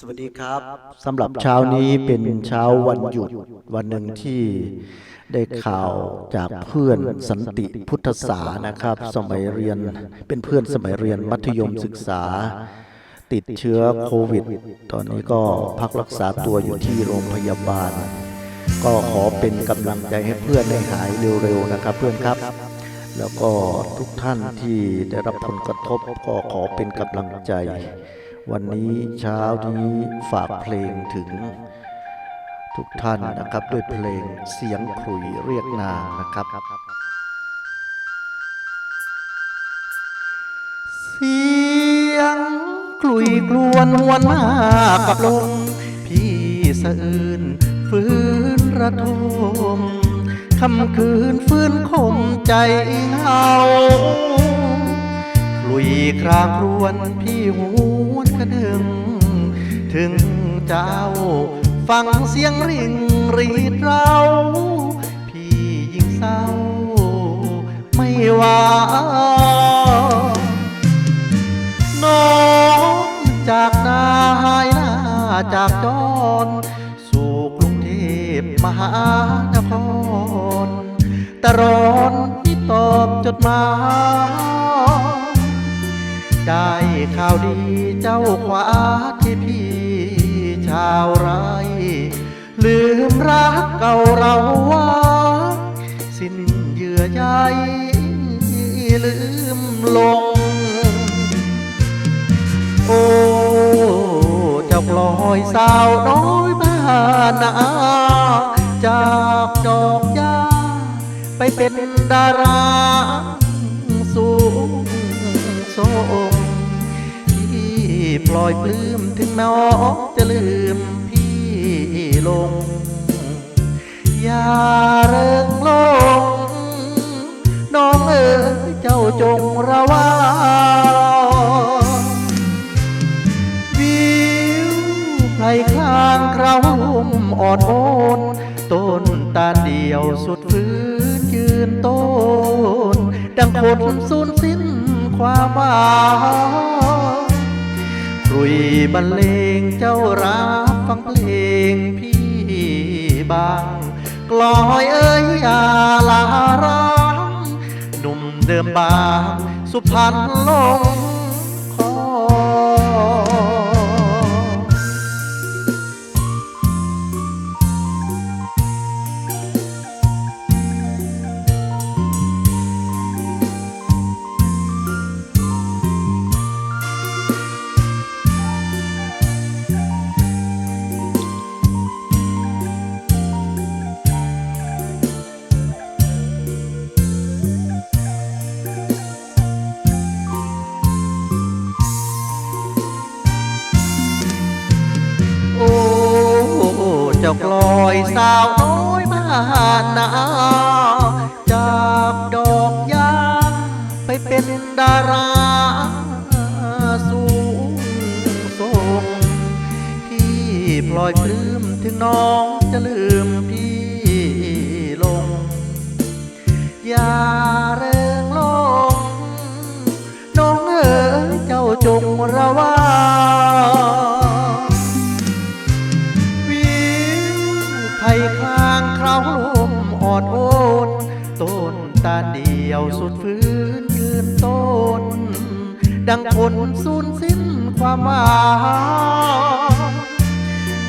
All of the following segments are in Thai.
สวัสดีครับสำหรับเช้านี้เป็นเช้าวันหยุดวันหนึ่งที่ได้ข่าวจากเพื่อนสันติพุทธศานะครับ สมัยเรียนเป็นเพื่อนสมัยเรียนมัธยมศึกษา ติดเชื้อโควิด ตอนนี้ก็พักรักษาตัวอยู่ที่โรงพยาบาล ก็ขอเป็นกำลังใจให้เพื่อนได้หายเร็วๆนะครับ เพื่อนครับ แล้วก็ทุกท่านที่ได้รับผลกระทบก็ขอเป็นกำลังใจ วันนี้เช้านี้ฝากเพลงถึงทุกท่านนะครับด้วยเพลงเสียงขลุยเรียกนางนะครับ เสียงกลุยกลวนหวนมากับลมพี่สะอื่นฟื้นระทมคำคืนฟื้นคมใจเฮาลุยครางรวนพี่หู ฟังเสียงริ่งรีดเราพี่ยิ่งเศร้า ไม่ว่าน้องจากนาหายหน้าจากจรสู่กรุงเทพมหานครแต่ร้อนที่ตอบจดหมายได้ข่าวดีเจ้าขวาที่พี่ ชาวไร่ลืมรักเก่าเราไว่า สิ้นเยื่อใยลืมลง โอ้เจ้ากลอยสาวน้อยบ้านนาจากดอกยาไปเป็นดาราสูงส่งพี่ปล่อยปลื้มถึงแม้จะ ลืมพี่ลง อย่าเริงลง น้องเอ๋ยเจ้าจงระวังวิวไพรคลางคราวลุ่มอ่อนโอนต้นตาเดียวสุดฟื้นยืนต้น ดังคนสูญสิ้นความหวังก รุยบรรเลงเจ้ารับฟังเพลงพี่บางกลอยเอ้ยอย่าลาร้างหนุ่มเดิมบางสุพรรณลง จ้ากลอยสาวน้อยบ้านนาจากดอกยาไปเป็นดาราสูงส่งพี่ปล่อยปลื้มถึงน้องจะลืมพี่ลง อย่าเริงลงน้องเอ๋ยเจ้าจงระวัง อ่อนโอนต้นตาเดียวสุดฟื้นยืนต้น ดังคนสูญสิ้นความหวัง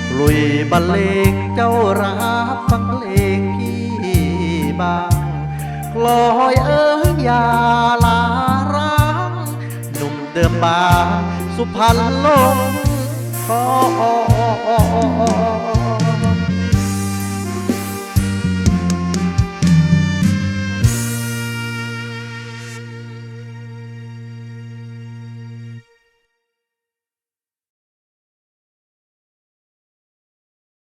กลุยบรรเลงเจ้ารับฟังเพลงพี่บางกลอยเอ้ยอย่าลาร้างหนุ่มเดิมบางสุพรรณลงคอ